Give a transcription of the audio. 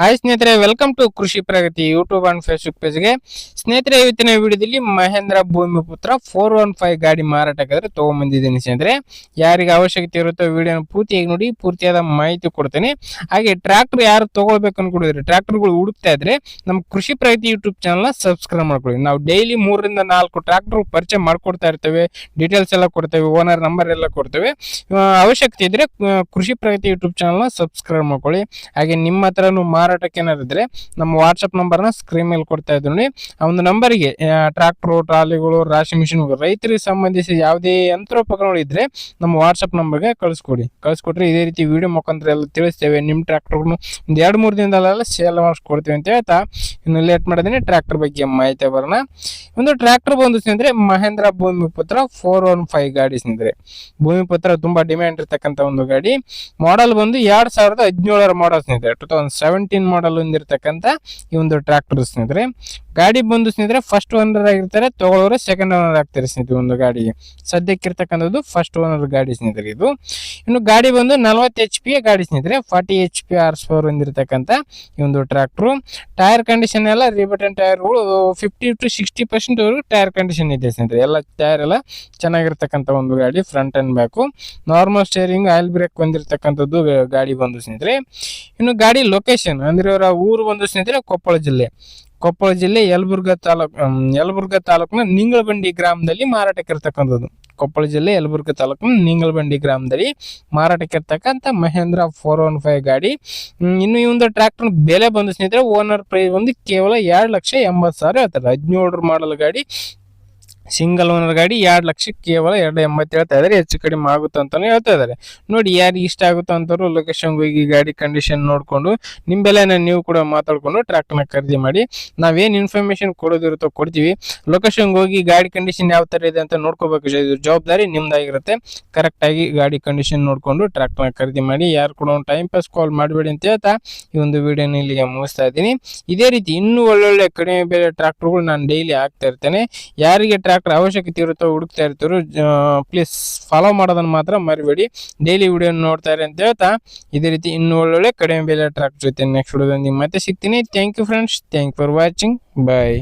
Hi ಸ್ನೇಹಿತರೆ welcome to Krishi Pragati YouTube and Facebook ಪೇಜ್ಗೆ ಸ್ನೇಹಿತರೆ, ಇವತ್ತಿನ ವಿಡಿಯೋದಲ್ಲಿ ಮಹೇಂದ್ರ ಭೂಮಿ ಪುತ್ರ ಫೋರ್ ಒನ್ ಫೈವ್ ಗಾಡಿ ಮಾರಾಟಕ್ಕಾದ್ರೆ ತೊಗೊಂಬಂದಿದ್ದೀನಿ ಸ್ನೇಹಿತರೆ. ಯಾರಿಗೆ ಅವಶ್ಯಕತೆ ಇರುತ್ತೋ ವಿಡಿಯೋನ ಪೂರ್ತಿಯಾಗಿ ನೋಡಿ, ಪೂರ್ತಿಯಾದ ಮಾಹಿತಿ ಕೊಡ್ತೇನೆ. ಹಾಗೆ ಟ್ರ್ಯಾಕ್ಟರ್ ಯಾರು ತಗೊಳ್ಬೇಕು ಅನ್ಕೊಂಡಿದ್ರೆ ಟ್ರ್ಯಾಕ್ಟರ್ಗಳು ಹುಡುಕ್ತಾ ಇದ್ರೆ ನಮ್ಮ ಕೃಷಿ ಪ್ರಗತಿ ಯೂಟ್ಯೂಬ್ ಚಾನಲ್ನ ಸಬ್ಸ್ಕ್ರೈಬ್ ಮಾಡ್ಕೊಳ್ಳಿ. ನಾವು ಡೈಲಿ ಮೂರರಿಂದ ನಾಲ್ಕು ಟ್ರ್ಯಾಕ್ಟರ್ ಪರಿಚಯ ಮಾಡ್ಕೊಡ್ತಾ ಇರ್ತೇವೆ ಡೀಟೇಲ್ಸ್ ಎಲ್ಲ ಕೊಡ್ತೇವೆ ಓನರ್ ನಂಬರ್ ಎಲ್ಲ ಕೊಡ್ತೇವೆ. ಅವಶ್ಯಕತೆ ಇದ್ರೆ ಕೃಷಿ ಪ್ರಗತಿ ಯೂಟ್ಯೂಬ್ ಚಾನಲ್ನ ಸಬ್ಸ್ಕ್ರೈಬ್ ಮಾಡ್ಕೊಳ್ಳಿ. ಹಾಗೆ ನಿಮ್ಮ ಹತ್ರನೂ ಮಾರಾಟಕ್ಕೆ ಏನಾದ್ರು ಇದ್ರೆ ನಮ್ಮ ವಾಟ್ಸಪ್ ನಂಬರ್ನ ಸ್ಕ್ರೀನ್ ಮೇಲೆ ಕೊಡ್ತಾ ಇದ್ದೀನಿ ಆ ಒಂದು ನಂಬರ್ಗೆ ಟ್ರಾಕ್ಟರ್ ಟ್ರಾಲಿಗಳು, ರಾಶಿ ಮಿಷಿನ್ ರೈತರಿಗೆ ಸಂಬಂಧಿಸಿ ಯಾವುದೇ ಯಂತ್ರೋಪಕರಣಗಳು ಇದ್ರೆ ನಮ್ಮ ವಾಟ್ಸಪ್ ನಂಬರ್ಗೆ ಕಳಿಸ್ಕೊಡಿ. ಕಳಿಸ್ಕೊಟ್ರೆ ಇದೇ ರೀತಿ ವಿಡಿಯೋ ಮುಖಾಂತರ ಎಲ್ಲ ತಿಳಿಸ್ತೇವೆ. ನಿಮ್ಮ ಟ್ರ್ಯಾಕ್ಟರ್ನು ಒಂದು ಎರಡು ಮೂರು ದಿನದಲ್ಲೆಲ್ಲ ಸೇಲ್ ಮಾಡಿಸ್ಕೊಡ್ತೀವಿ ಅಂತ ಹೇಳ್ತಾ ಇನ್ನು ಲೇಟ್ ಮಾಡಿದ್ದೀನಿ ಟ್ರ್ಯಾಕ್ಟರ್ ಬಗ್ಗೆ ಮಾಹಿತಿ ಬರೋಣ. ಒಂದು ಟ್ರ್ಯಾಕ್ಟರ್ ಬಂದು ಸ್ನೇಹಿತರೆ, ಮಹೇಂದ್ರ ಭೂಮಿ ಪುತ್ರ ಫೋರ್ ಒನ್ ಫೈವ್ ಗಾಡಿ ಭೂಮಿ ಪುತ್ರ ತುಂಬಾ ಡಿಮ್ಯಾಂಡ್ ಇರ್ತಕ್ಕಂಥ ಒಂದು ಗಾಡಿ. ಮಾಡೆಲ್ ಬಂದು ಎರಡ್ ಸಾವಿರದ ಹದಿನೇಳರ ಮಾಡೆಲ್ ಇದೆ ಟೂ ತೌಸಂಡ್ ಸೆವೆಂಟೀನ್ ಮಾಡೆಲ್ ಹೊಂದಿರತಕ್ಕಂಥ ಈ ಒಂದು ಟ್ರ್ಯಾಕ್ಟರ್ ಸ್ನೇಹಿತರೆ. ಗಾಡಿ ಬಂದು ಸ್ನೇಹಿತರೆ ಫಸ್ಟ್ ಓನರ್ ಆಗಿರ್ತಾರೆ, ತಗೊಳ್ಳೋರು ಸೆಕೆಂಡ್ ಓನರ್ ಆಗ್ತಾರೆ ಸ್ನೇಹಿತರೆ ಒಂದು ಗಾಡಿಗೆ ಸದ್ಯಕ್ಕೆ ಇರ್ತಕ್ಕಂಥದ್ದು ಫಸ್ಟ್ ಓನರ್ ಗಾಡಿ ಸ್ನೇಹಿತರೆ ಇದು. ಇನ್ನು ಗಾಡಿ ಬಂದು ನಲ್ವತ್ತು ಎಚ್ ಪಿ ಗಾಡಿ ಸ್ನೇಹಿತರೆ forty H P horse power ಹೊಂದಿರತಕ್ಕಂಥ ಈ ಒಂದು ಟ್ರ್ಯಾಕ್ಟ್ರು ಟೈರ್ ಕಂಡೀಷನ್ ಎಲ್ಲ ರಿಬಟನ್ ಟೈರ್ಗಳು fifty to sixty percent tyre condition ಇದೆ ಸ್ನೇಹಿತರೆ. ಎಲ್ಲ ಟೈರ್ ಎಲ್ಲ ಚೆನ್ನಾಗಿರ್ತಕ್ಕಂತ ಒಂದು ಗಾಡಿ front and back normal steering oil brake ಹೊಂದಿರತಕ್ಕಂಥದ್ದು ಗಾಡಿ ಬಂದು ಸ್ನೇಹಿತರೆ. ಇನ್ನು ಗಾಡಿ ಲೊಕೇಶನ್ ಅಂದ್ರೆ ಅವರ ಊರು ಬಂದು ಸ್ನೇಹಿತರೆ ಕೊಪ್ಪಳ ಜಿಲ್ಲೆ. ಕೊಪ್ಪಳ ಜಿಲ್ಲೆ ಯಲಬುರ್ಗ ತಾಲೂಕ್ ಯಲಬುರ್ಗ ತಾಲೂಕ್ನ ತಾಲೂಕಿನ ನಿಂಗಳಬಂಡಿ ಗ್ರಾಮದಲ್ಲಿ ಮಾರಾಟಕ್ಕೆ ಇರ್ತಕ್ಕಂಥದ್ದು. ಕೊಪ್ಪಳ ಜಿಲ್ಲೆ ಯಲಬುರ್ಗ ತಾಲೂಕಿನ ನಿಂಗಳಬಂಡಿ ಗ್ರಾಮದಲ್ಲಿ ಮಾರಾಟಕ್ಕೆ ಇರ್ತಕ್ಕಂಥ ಮಹೇಂದ್ರ ಫೋರ್ ಒನ್ ಫೈವ್ ಗಾಡಿ. ಇನ್ನು ಈ ಒಂದು ಟ್ರ್ಯಾಕ್ಟರ್ ಬೆಲೆ ಬಂದು ಸ್ನೇಹಿತರೆ ಓನರ್ ಪ್ರೈಸ್ ಬಂದು ಕೇವಲ ಎರಡು ಲಕ್ಷ ಎಂಬತ್ತು ಸಾವಿರ ಹೇಳ್ತಾರೆ. ಹದಿನೇಳರ ಮಾಡಲ್ ಗಾಡಿ. ಸಿಂಗಲ್ ಓನರ್ ಗಾಡಿ ಎರಡು ಲಕ್ಷ ಕೇವಲ ಎರಡು ಎಂಬತ್ತು ಹೇಳ್ತಾ ಇದ್ದಾರೆ, ಹೆಚ್ಚು ಕಡಿಮೆ ಆಗುತ್ತೆ ಅಂತಾನೆ ಹೇಳ್ತಾ ಇದ್ದಾರೆ. ನೋಡಿ, ಯಾರಿಗೆ ಇಷ್ಟ ಆಗುತ್ತೆ ಅಂತವ್ರು ಲೊಕೇಶನ್ಗೆ ಹೋಗಿ ಗಾಡಿ ಕಂಡೀಷನ್ ನೋಡಿಕೊಂಡು ನಿಮ್ಮ ನೀವು ಕೂಡ ಮಾತಾಡ್ಕೊಂಡು ಟ್ರ್ಯಾಕ್ಟರ್ನ ಖರೀದಿ ಮಾಡಿ. ನಾವೇನು ಇನ್ಫಾರ್ಮೇಷನ್ ಕೊಡೋದಿರುತ್ತೋ ಕೊಡ್ತೀವಿ. ಲೊಕೇಶನ್ಗೆ ಹೋಗಿ ಗಾಡಿ ಕಂಡೀಷನ್ ಯಾವ ಥರ ಇದೆ ಅಂತ ನೋಡ್ಕೋಬೇಕು ಜವಾಬ್ದಾರಿ ನಿಮ್ದಾಗಿರುತ್ತೆ. ಕರೆಕ್ಟಾಗಿ ಗಾಡಿ ಕಂಡೀಷನ್ ನೋಡಿಕೊಂಡು ಟ್ರ್ಯಾಕ್ಟರ್ನ ಖರೀದಿ ಮಾಡಿ. ಯಾರು ಕೂಡ ಒಂದು ಟೈಮ್ ಪಾಸ್ ಕಾಲ್ ಮಾಡಬೇಡಿ ಅಂತ ಹೇಳ್ತಾ ಈ ಒಂದು ವಿಡಿಯೋನ ಇಲ್ಲಿಗೆ ಮುಗಿಸ್ತಾ ಇದ್ದೀನಿ. ಇದೇ ರೀತಿ ಇನ್ನೂ ಒಳ್ಳೊಳ್ಳೆ ಕಡಿಮೆ ಬೆಲೆ ಟ್ರ್ಯಾಕ್ಟರ್ಗಳು ನಾನು ಡೈಲಿ ಹಾಕ್ತಾ ಇರ್ತೇನೆ. ಯಾರಿಗೆ ಟ್ರ್ಯಾಕ್ಟರ್ ಅವಶ್ಯಕತೆ ಇರುತ್ತೋ ಹುಡುಕ್ತಾ ಇರ್ತಾರೆ ಪ್ಲೀಸ್ ಫಾಲೋ ಮಾಡೋದನ್ನ ಮಾತ್ರ ಮರಿಬೇಡಿ. ಡೈಲಿ ವಿಡಿಯೋ ನೋಡ್ತಾ ಇರಿ ಅಂತ ಹೇಳ್ತಾ, ಇದೇ ರೀತಿ ಇನ್ನೂ ಒಳ್ಳೊಳ್ಳೆ ಕಡಿಮೆ ಬೆಲೆ ಟ್ರ್ಯಾಕ್ಟರ್ ಜೊತೆ ನೆಕ್ಸ್ಟ್ ವಿಡಿಯೋದಲ್ಲಿ ಮತ್ತೆ ಸಿಗ್ತೀನಿ. Thank you friends thank for watching bye